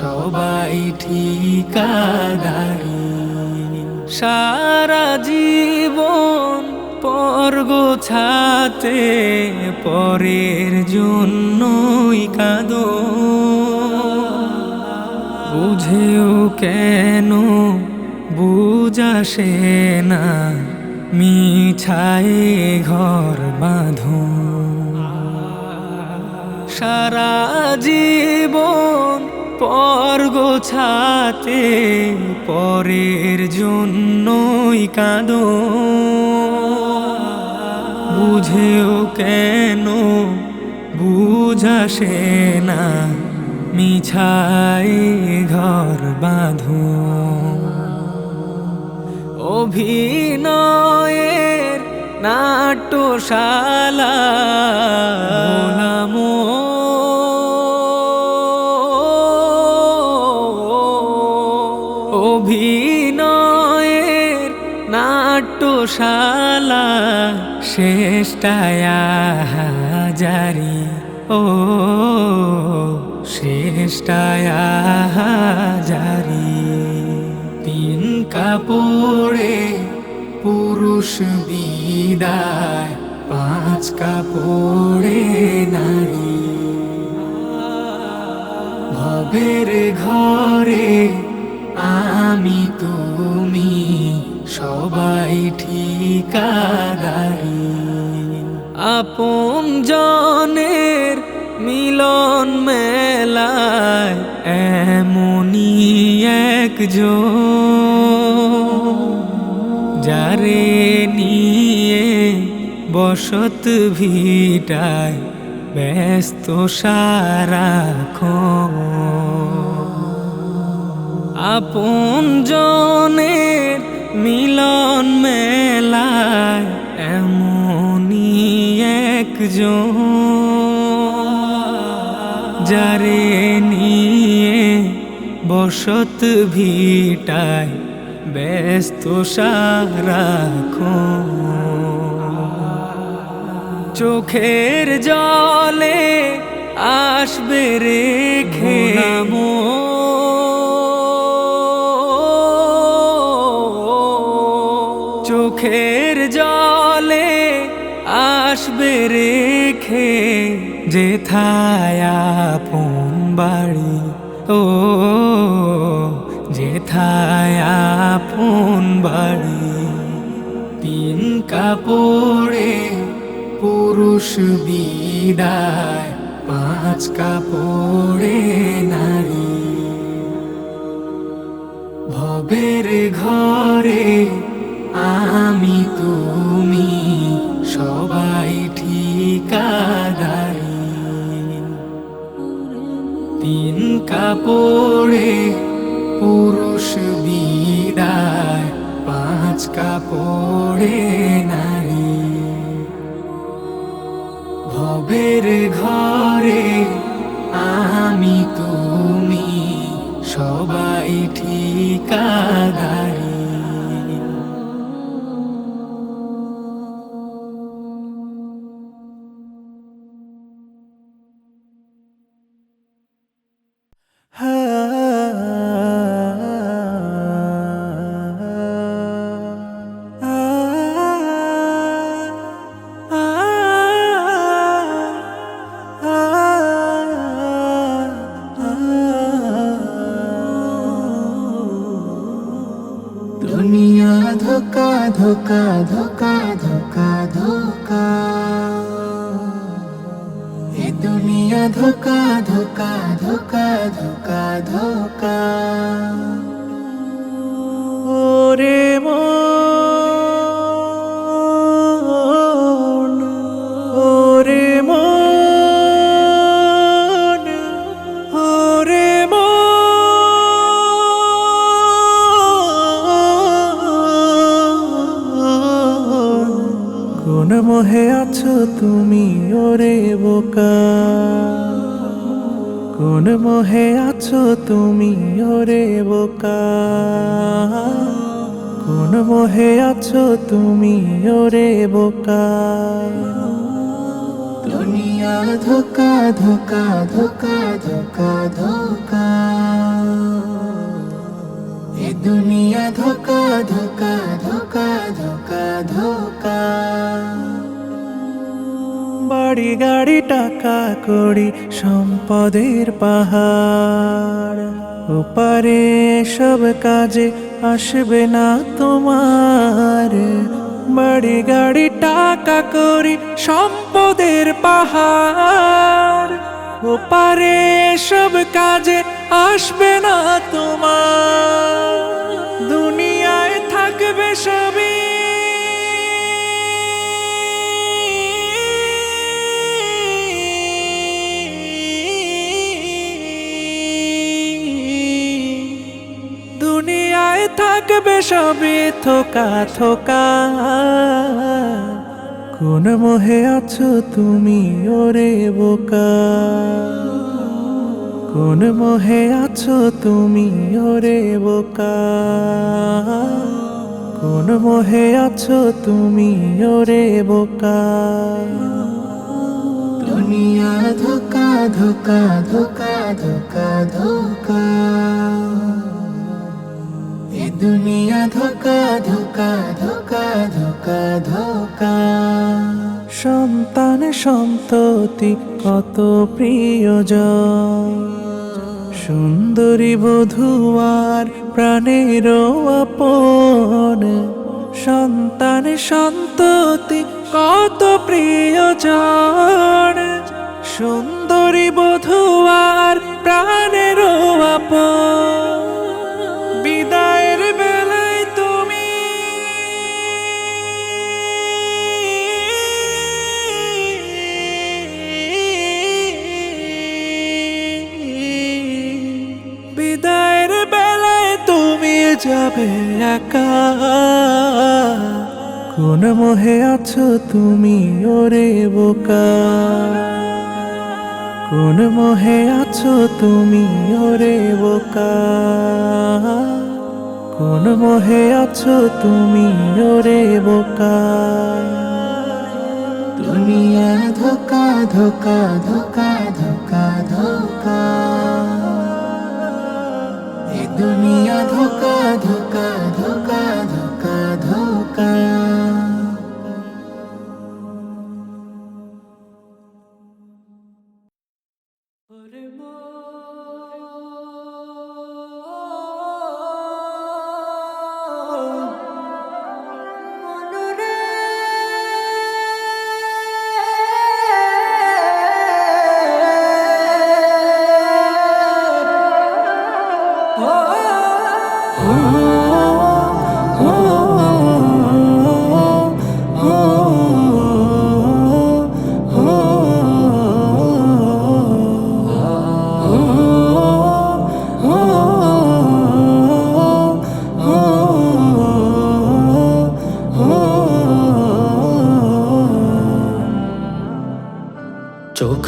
সবাই ঠিকাদারি। সারা জীবন পর গোছাতে পরের জন্যই কাঁদো। বুঝেও কেন বুঝাসে না মিছায়ে ঘর বাঁধো। সারা জীবন পর গোছাতে, পরের জন্যই কাঁদো। বুঝেও কেন বুঝাসে না, মিছাই ঘর বাঁধো। অভিনয়ের নাট্যশালা নামো নাট্যশালা শেষটায় হাজারি, ও শেষটায় তিন কাপড়ে পুরুষ বিদায়, পাঁচ কাপড়ে নারী। ভবের ঘরে আমি তুমি। সবাই ঠিকাদারি। আপন জনের মিলন মেলায় এমনই একজন, যারে নিয়ে বসত ভিটায় ব্যস্ত সারাক্ষণ। আপন জনের মিলন মেলায় এমনই একজন যারে নিয়ে বসত ভিটায় ব্যস্ত সারাক্ষণ চোখের জলে আসবে রেখে চোখের যেথায় আপন বাড়ি, ও যেথায় আপন বাড়ি। তিন কাপড়ে পুরুষ বিদায়, পাঁচ কাপড়ে নারী। ভবের ঘরে আমি, তুমি সবাই ঠিকাদারি কাপড়ে পুরুষ বিদায় পাঁচ কাপড়ে নারী। ভবের ঘরে ধোকা ধোকা ধোকা ধোকা ধোকা। এ দুনিয়া ধোকা ধোকা ধোকা ধোকা ধোকা। ওরে বোকা? কোন মোহে আছো তুমি ওরে বোকা? কোন মোহে আছো তুমি ওরে বোকা? দুনিয়া ধোকা ধোকা ধোকা ধোকা ধোকা। এ দুনিয়া ধোকা ধোকা ধোকা ধোকা ধোকা। বাড়ি গাড়ি, টাকা করি সম্পদের পাহাড়। ওপারে সব কাজে আসবে না তোমার। বাড়ি, গাড়ি, টাকা করি সম্পদের পাহাড়। ওপারে সব কাজে আসবে না তোমার। থাকবে সবই থোকা থোকা। কোন মোহে আছো তুমি ওরে বোকা। কোন মোহে আছো তুমি ওরে বোকা। কোন মোহে আছো তুমি ওরে বোকা। দুনিয়া ধোকা ধোকা ধোকা ধোকা ধোকা। দুনিয়া ধোকা ধোকা ধোকা ধোকা ধোকা। সন্তান সন্ততি কত প্রিয়জন। সুন্দরী বধুয়ার প্রাণের আপন। সন্তান সন্ততি কত প্রিয়জন। সুন্দরী বধুয়ার প্রাণের আপন। মোহে আছো তুমি ওরে বোকা? কোন মোহে আছো তুমি ওরে বোকা? কোন মোহে আছো তুমি ওরে বোকা? দুনিয়া ধোকা ধোকা ধোকা ধোকা ধোকা। এ দুনিয়া ধোকা ধোকা ধোকা ধোকা ধোকা।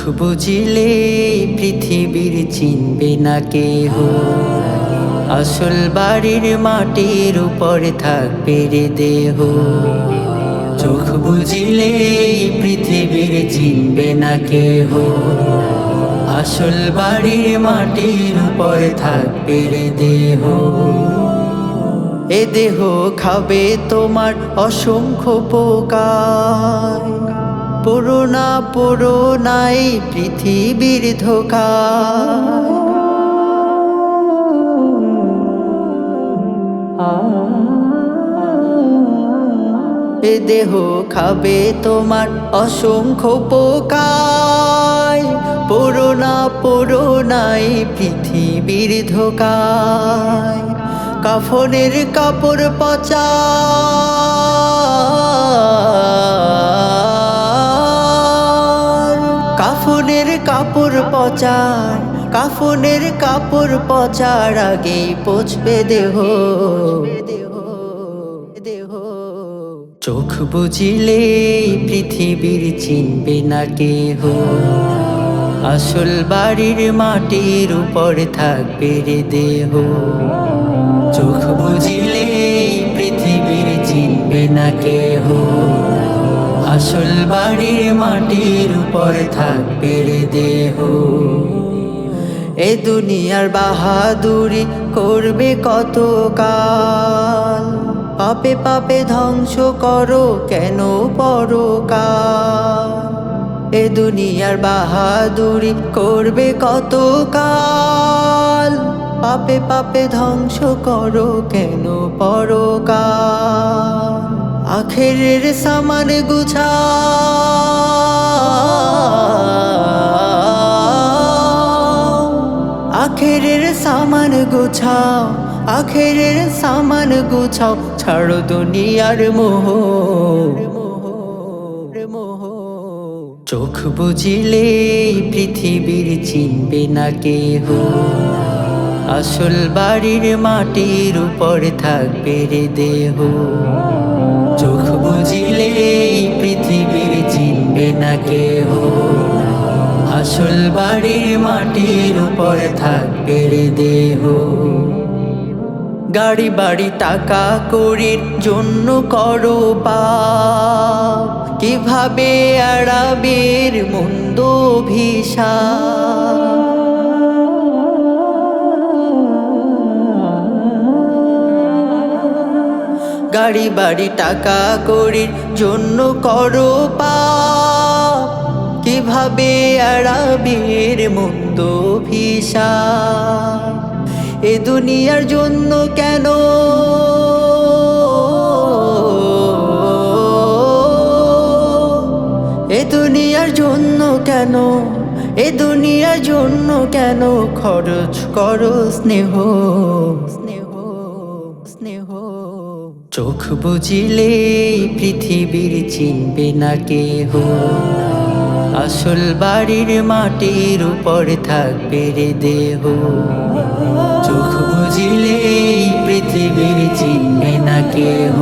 বুঝিলে পৃথিবীর চিনবে না কেহ। আসল বাড়ির মাটির উপর থাকবে রে দেহ। চোখ বুঝিলে পৃথিবীর চিনবে না কেহ। আসল বাড়ির মাটির উপর থাকবে রে দেহ। এ দেহ খাবে তোমার অসংখ্য পোকার পুরোনা পুরোনাই পৃথিবীর ধোকা। এ দেহ খাবে তোমার অসংখ্য পোকায় পুরোনা পুরোনাই পৃথিবীর ধোকায় কাফনের কাপড় পচা। কাফনের কাপড় পচার, কাফনের কাপড় পচার আগেই পচবে দেহ। দেহ চোখ বুঝিলে পৃথিবীর চিনবে না কেহ। আসল বাড়ির মাটির উপর থাকবে রে দেহ। চোখ বুঝিলে পৃথিবীর চিনবে না কেহ। আসল বাড়ির মাটির উপর থাকবে দেহ। এ দুনিয়ার বাহাদুরি করবে কত কাল পাপে পাপে ধ্বংস করো কেন পরকাল? এ দুনিয়ার বাহাদুরি করবে কত কাল পাপে পাপে ধ্বংস করো কেন পরকাল? আখেরের সামান গুছা। আখেরের সামান গুছাও, আখেরের সামান গুছাও। ছাড়ো দুনিয়ার মোহ, চোখ বুঝিলে পৃথিবীর চিনবে না কেহ। আসল বাড়ির মাটির উপর থাকবে রে দেহ। চোখ বুঝিলে পৃথিবীর চিনবে না কেহ। আসল বাড়ির মাটির উপর থাকবে রে দেহ। গাড়ি বাড়ি টাকা করির জন্য করো পাপ। কীভাবে এড়াবের মন্দ ভিসা গাড়ি বাড়ি টাকা করির জন্য করো কীভাবে এড়াবের মন্দ ভিসা এ দুনিয়ার জন্য কেন? এ দুনিয়ার জন্য কেন? এ দুনিয়ার জন্য কেন? খরচ করো স্নেহ। চোখ বুঝিলে পৃথিবীর চিনবে না কেহ। আসল বাড়ির মাটির উপর থাকবে রে দেহ। চোখ বুঝিলে পৃথিবীর চিনবে না কেহ।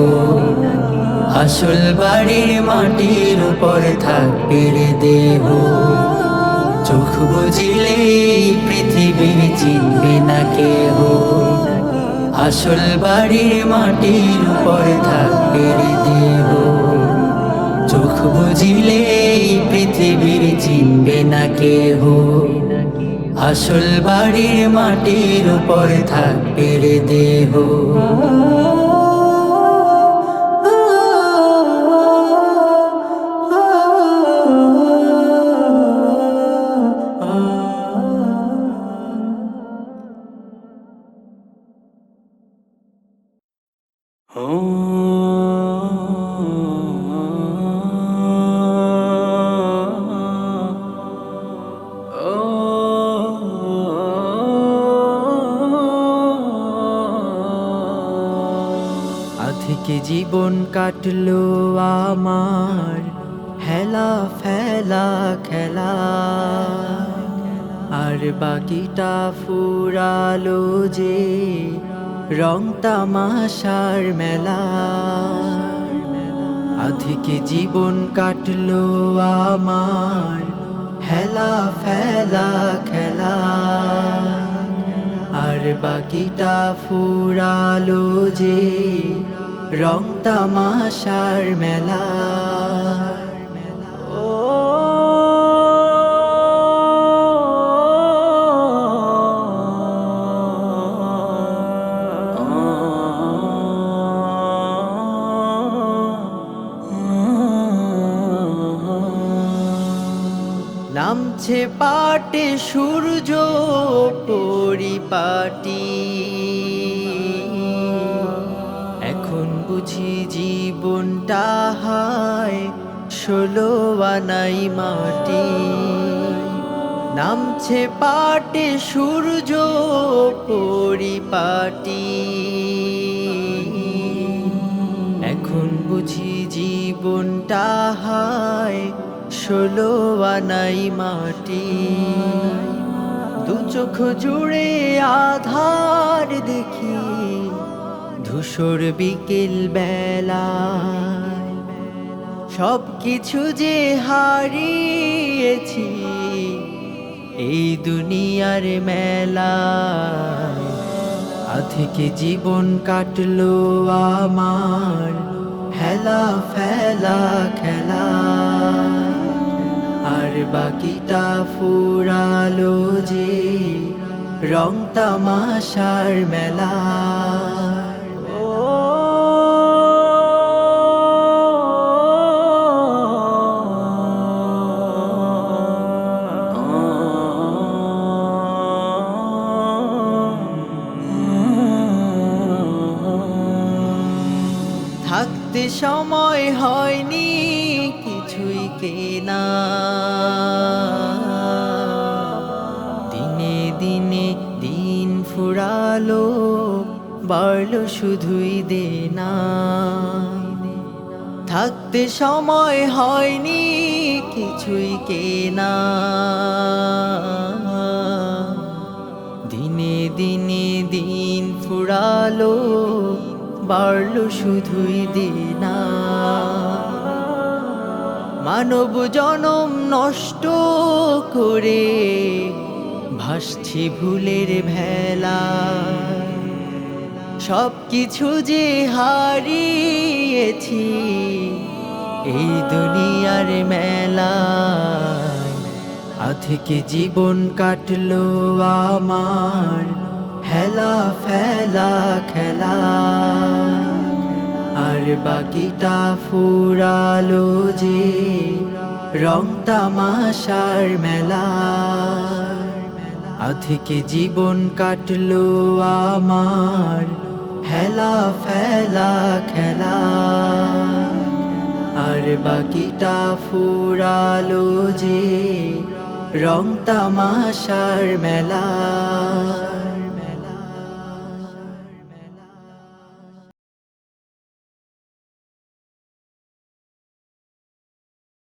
আসল বাড়ির মাটির উপর থাকবে রে দেহ। চোখ বুঝিলে পৃথিবীর চিনবে না কেহ। আসল বাড়ির মাটির উপর থাকবে রে দেহ। চোখ বুঝিলে পৃথিবীর চিনবে না কেহ। আসল বাড়ির মাটির উপর থাকবে দেহ। আধিকে জীবন কাটলো আমার। হেলা ফেলা খেলা। আর বাকিটা ফুরালো যে রং তামাশার মেলা। আধিকে জীবন কাটলো আমার। হেলা ফেলা খেলা। আর বাকিটা ফুরালো যে রং তামাশার মেলা। নামছে পাটে সূর্য পরিপাটি। জীবনটা হায় ষোলো আনাই মাটি। নামছে পাটে সূর্য পরিপাটি। এখন বুঝি জীবনটা হায় ষোলো আনাই মাটি। দু চোখ জুড়ে আধার দেখি ধূসর বিকেল বেলায় সব কিছু যে হারিয়েছি, এই দুনিয়ার মেলা থেকে জীবন কাটলো আমার হেলা ফেলা খেলা। আর বাকিটা ফুরালো যে রং তামাশার মেলা। সময় হয়নি, কিছুই কেনা। দিনে দিনে দিন ফুরালো, বাড়লো শুধুই দেনা। থাকতে সময় হয়নি, কিছুই কেনা। দিনে দিনে দিন ফুরালো বাড়লো শুধুই দিনা মানব জনম নষ্ট করে ভাসছি ভুলের ভেলা। সব কিছু যে হারিয়েছি এই দুনিয়ার মেলা থেকে জীবন কাটলো আমার হেলা ফেলা খেলা। আর বাকিটা ফুরালো যে রং তামাশার মেলা। থেকে জীবন কাটলো আমার হেলা ফেলা খেলা। আর বাকিটা ফুরালো যে রং তামাশার মেলা।